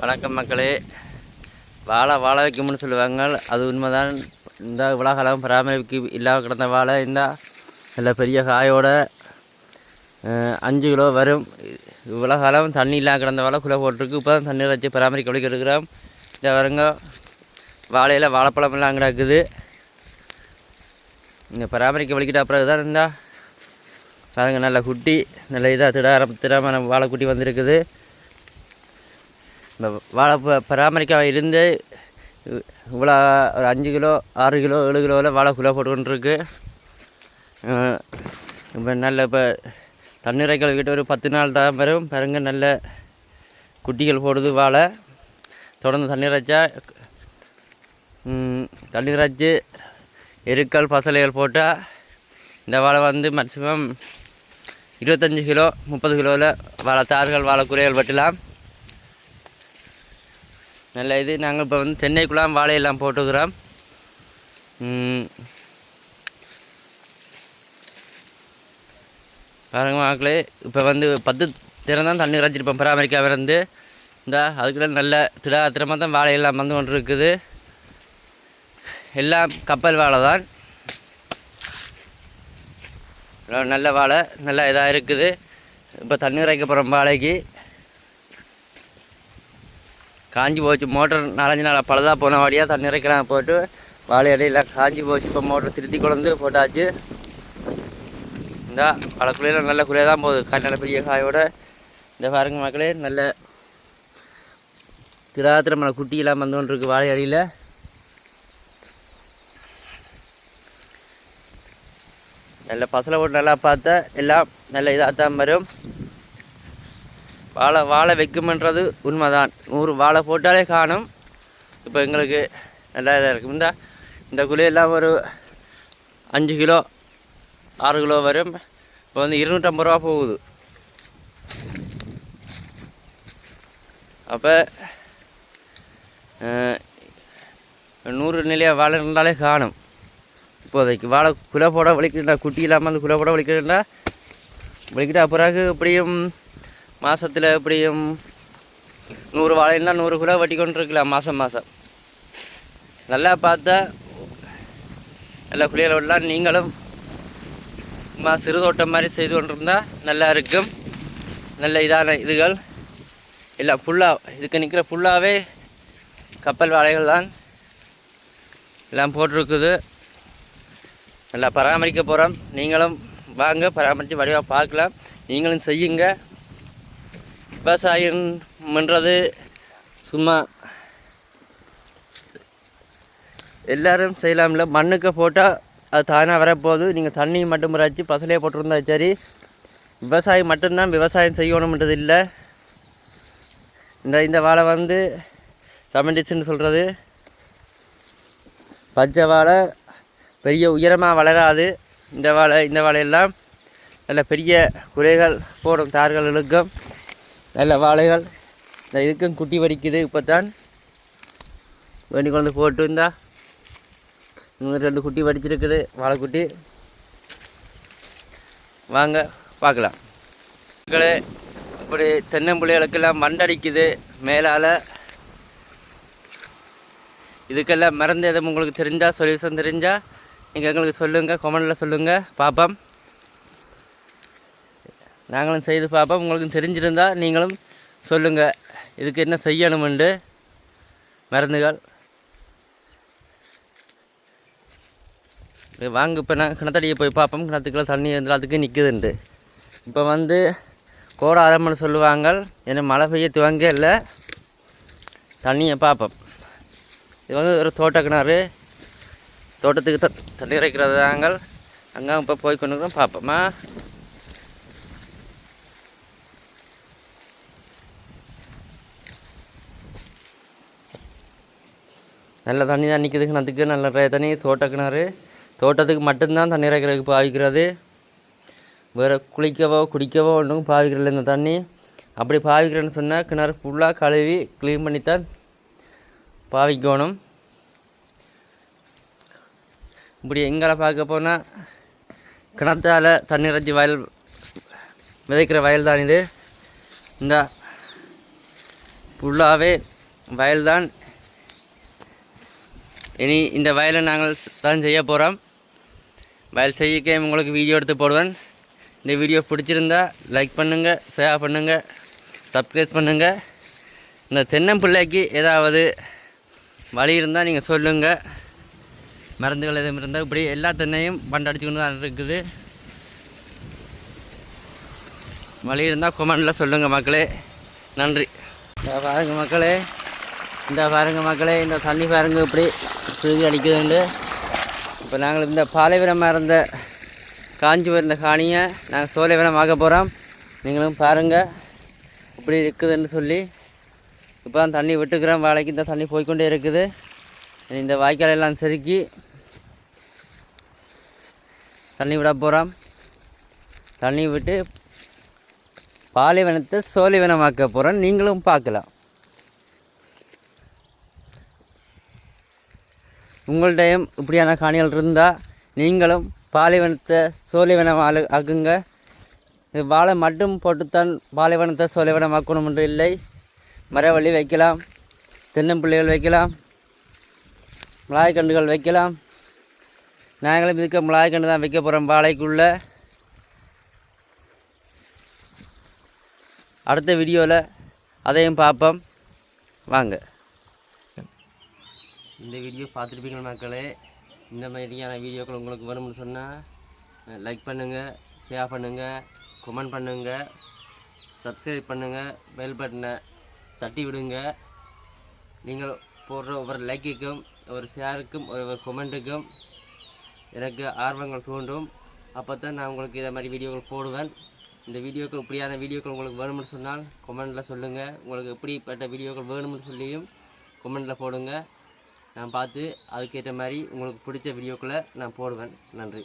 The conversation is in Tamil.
வணக்கம் மக்களே. வாழை வாழை வைக்கும்னு சொல்லுவாங்க. அது உண்மைதான். இந்த விழாக்காலம் பராமரிப்பு இல்லாமல் கிடந்த வாழை. இருந்தால் நல்ல பெரிய காயோட அஞ்சு கிலோ வரும். விழாக்காலம் தண்ணி இல்லாமல் கிடந்த வாழை குலை போட்டிருக்கு. இப்போ தான் தண்ணீர் வச்சு பராமரிக்க வழி எடுக்கிறோம் இந்த வருங்க வாழையில் வாழைப்பழம் எல்லாம் கிடக்குது இங்கே பராமரிக்க வழிக்கிட்ட அப்புறம் தான் இருந்தால் பாருங்கள் நல்ல குட்டி நல்ல இதாக திட திடமான வாழைக்குட்டி வந்திருக்குது. இந்த வாழை பராமரிக்காமல் இருந்து இவ்வளோ ஒரு அஞ்சு கிலோ ஆறு கிலோ ஏழு கிலோவில் வாழை குலோ போட்டுக்கொண்டிருக்கு இப்போ நல்ல இப்போ தண்ணீரை கிட்ட ஒரு பத்து நாள் தான் வரும். பாருங்க நல்ல குட்டிகள் போடுது வாழை. தொடர்ந்து தண்ணீர் வச்சா தண்ணீர் வச்சு எருக்கள் பசலைகள் போட்டால் இந்த வாழை வந்து மேக்ஸிமம் இருபத்தஞ்சி கிலோ முப்பது கிலோவில் வாழை தார்கள் வாழை குறைகள் வெட்டலாம். நல்ல இது. நாங்கள் இப்போ வந்து தென்னைக்குலாம் வாழையெல்லாம் போட்டுக்கிறோம். ம். பாருங்க மக்களே இப்போ வந்து பத்து தினம் தான் தண்ணி இறைச்சிருப்போம் பராமரிக்காமிருந்து இந்த அதுக்குள்ள நல்ல திடாத்திரமாக தான் வாழையெல்லாம் வந்து கொண்டு இருக்குது. எல்லாம் கப்பல் வாழை தான். நல்ல வாழை நல்ல இதாக இருக்குது. இப்போ தண்ணி இறைக்க போகிறோம் வாழைக்கு. காஞ்சி போச்சு மோட்டர் நாலஞ்சு நாள் பழுதாக போன வழியாக தண்ணி இறைக்கலாம் போட்டு வாழை இடையில காஞ்சி போச்சு. இப்போ மோட்டர் திருத்தி கொண்டு போட்டாச்சு. இந்தா பல குளிரில் நல்ல குளிர் தான் போகுது. கண்ணல பெரிய காயோட. இந்த பாருங்க மக்களே நல்ல திராத்திரமான குட்டியெல்லாம் வந்து கொண்டு வாழை அடியில் நல்ல பசலை போட்டு நல்லா பார்த்தா எல்லாம் நல்ல இதாக தான் வரும். வாழை வாழை வைக்கும்ன்றது உண்மைதான். நூறு வாழை போட்டாலே காணும். இப்போ எங்களுக்கு நல்லா இதாக இருக்கும் இந்த இந்த குழியெல்லாம் ஒரு அஞ்சு கிலோ ஆறு கிலோ வரும். இப்போ வந்து இருநூற்றம்பது ரூபா போகுது. அப்போ நூறு நிலையாக வாழை இருந்தாலே காணும். இப்போதைக்கு வாழை குலை போட வலிக்கிட்டா குட்டி இல்லாமல் அந்த குலை போட வலிக்கிட்டா வலிக்கிட்டா பிறகு எப்படியும் மாதத்தில் எப்படியும் நூறு வாழைன்னா நூறு கூட வட்டி கொண்டு இருக்கலாம் மாதம் மாதம் நல்லா பார்த்தா நல்ல குளியல் விடலாம். நீங்களும் சும்மா சிறு தோட்டம் மாதிரி செய்து கொண்டிருந்தால் நல்லா இருக்கும். நல்ல இதான இதுகள். எல்லாம் ஃபுல்லாக இதுக்கு நிற்கிற ஃபுல்லாகவே கப்பல் வாழைகள் தான். எல்லாம் போட்டிருக்குது. நல்லா பராமரிக்க போகிறோம் நீங்களும் வாங்க பராமரித்து வடிவாக பார்க்கலாம். நீங்களும் செய்யுங்க. விவசாயம்ன்றது சும்மா எல்லாரும் செய்யலாம்ல. மண்ணுக்கு போட்டால் அது தானாக வரப்போகுது. நீங்கள் தண்ணி மட்டும் இறைச்சி பசலையே போட்டிருந்தா சரி. விவசாயம் மட்டும்தான் விவசாயம் செய்யணும்ன்றது இல்லை. இந்த இந்த வாழை வந்து சமண்டிச்சுன்னு சொல்கிறது பச்சை வாழை பெரிய உயரமாக வளராது. இந்த வாழை இந்த வாழையெல்லாம் நல்ல பெரிய குறைகள் போடும் தார்கள் இழுக்கும். நல்ல வாழைகள். இந்த இதுக்கும் குட்டி வடிக்குது. இப்போ தான் வேண்டி கொண்டு போட்டு இருந்தா இன்னும் ரெண்டு குட்டி வடிச்சிருக்குது. வாழைக்குட்டி. வாங்க பார்க்கலாம். மக்களே இப்படி தென்னம்பிள்ளைகளுக்கெல்லாம் மண்டடிக்குது மேலால். இதுக்கெல்லாம் மறந்து எதுவும் உங்களுக்கு தெரிஞ்சால் சொல்யூஷன் தெரிஞ்சால் நீங்கள் எங்களுக்கு சொல்லுங்கள் கொமெண்டில் சொல்லுங்கள் பார்ப்போம். நாங்களும் செய்து பார்ப்போம். உங்களுக்கு தெரிஞ்சிருந்தால் நீங்களும் சொல்லுங்கள் இதுக்கு என்ன செய்யணுமெண்டு? மருந்துகள். வாங்க இப்போ நான் கிணத்தடியை போய் பார்ப்போம். கிணத்துக்குள்ள தண்ணி எல்லாத்துக்கும் நிற்குதுண்டு இப்போ வந்து கோடை ஆரம்பம்னு சொல்லுவாங்க. ஏன்னா மழை பெய்ய துவங்க இல்லை. தண்ணியை பார்ப்போம். இது வந்து ஒரு தோட்ட கிணறு. தோட்டத்துக்கு த தண்ணி இறைக்கிறது தாங்கள் அங்கே இப்போ போய் கொண்டு இருக்கிறோம் பார்ப்போமா? நல்ல தண்ணி தான் நிற்குது கிணத்துக்கு நல்ல நிறைய தண்ணி தோட்ட கிணறு. தோட்டத்துக்கு மட்டும்தான் தண்ணி இறைக்கிறதுக்கு பாவிக்கிறது. வேறு குளிக்கவோ குடிக்கவோ ஒன்றும் பாவிக்கிறதில்ல இந்த தண்ணி. அப்படி பாவிக்கிறேன்னு சொன்னால் கிணறு ஃபுல்லாக கழுவி க்ளீன் பண்ணி தான் பாவிக்கணும். இப்படி எங்களை பார்க்க போனால் கிணத்தால் தண்ணி இறைச்சி வயல் விதைக்கிற வயல் தான் இது. இந்த ஃபுல்லாகவே வயல்தான் இனி இந்த வயலை நாங்கள் தான் செய்ய போகிறோம் வயல் செய்யக்கே உங்களுக்கு வீடியோ எடுத்து போடுவேன். இந்த வீடியோ பிடிச்சிருந்தா லைக் பண்ணுங்கள் ஷேர் பண்ணுங்கள் சப்ஸ்கிரைப் பண்ணுங்கள் இந்த தென்னம்பிள்ளைக்கு ஏதாவது வழி இருந்தால் நீங்கள் சொல்லுங்கள் மருந்துகள் எதுவும் இருந்தால் இப்படி எல்லா தென்னையும் பண்டடிச்சுக்கொண்டு தான் இருக்குது. வழி இருந்தால் கொமெண்டில் சொல்லுங்கள் மக்களே. நன்றி. பாருங்கள் மக்களே. இந்த பாருங்கள் மக்களே இந்த தண்ணி பாருங்கள் இப்படி சுருதி அடிக்குதுண்டு. இப்போ நாங்கள் இந்த பாலைவனமாக இருந்த காஞ்சி இருந்த காணியை நாங்கள் சோலைவனம் ஆக்க போகிறோம் நீங்களும் பாருங்கள் இப்படி இருக்குதுன்னு சொல்லி. இப்போ தான் தண்ணி விட்டுக்கிறோம். வேலைக்கு இந்த தண்ணி போய்க்கொண்டே இருக்குது. இந்த வாய்க்கால் எல்லாம் தண்ணி விட போகிறோம் தண்ணி விட்டு பாலைவனத்தை சோலைவனமாக்க போகிறோம் நீங்களும் பார்க்கலாம். உங்கள்கிட்டயும் இப்படியான காணிகள் இருந்தால் நீங்களும் பாலைவனத்தை சோலைவனம் ஆளு ஆக்குங்க. இது வாழை மட்டும் போட்டுத்தான் பாலைவனத்தை சோலைவனம் ஆக்கணும் என்று இல்லை. மரவள்ளி வைக்கலாம் தென்னம்பிள்ளைகள் வைக்கலாம் மிளகாய்க்கன்றுகள் வைக்கலாம். நாங்களும் இதுக்கு மிளகாய்க்கன்று தான் வைக்க போகிறோம் வாழைக்குள்ளே. அடுத்த வீடியோவில் அதையும் பார்ப்போம். வாங்க. இந்த வீடியோ பார்த்துருப்பீங்க மக்களே? இந்த மாதிரியான வீடியோக்கள் உங்களுக்கு வேணும்னு சொன்னால் லைக் பண்ணுங்கள் ஷேர் பண்ணுங்கள் கமெண்ட் பண்ணுங்கள் சப்ஸ்கிரைப் பண்ணுங்கள் பெல் பட்டனை தட்டி விடுங்க. நீங்கள் போடுற ஒவ்வொரு லைக்குக்கும் ஒரு ஷேருக்கும் ஒரு கமெண்ட்டுக்கும் கொமெண்ட்டுக்கும் எனக்கு ஆர்வங்கள் தூண்டும் அப்போ தான் நான் உங்களுக்கு இதை மாதிரி வீடியோக்கள் போடுவேன். இந்த வீடியோக்கள் இப்படியான வீடியோக்கள் உங்களுக்கு வேணும்னு சொன்னால் கொமெண்டில் சொல்லுங்கள் உங்களுக்கு எப்படிப்பட்ட வீடியோக்கள் வேணும்னு சொல்லியும் கொமெண்ட்டில் போடுங்கள் நான் பார்த்து அதுக்கேற்ற மாதிரி உங்களுக்கு பிடிச்ச வீடியோக்குள்ளே நான் போடுவேன். நன்றி.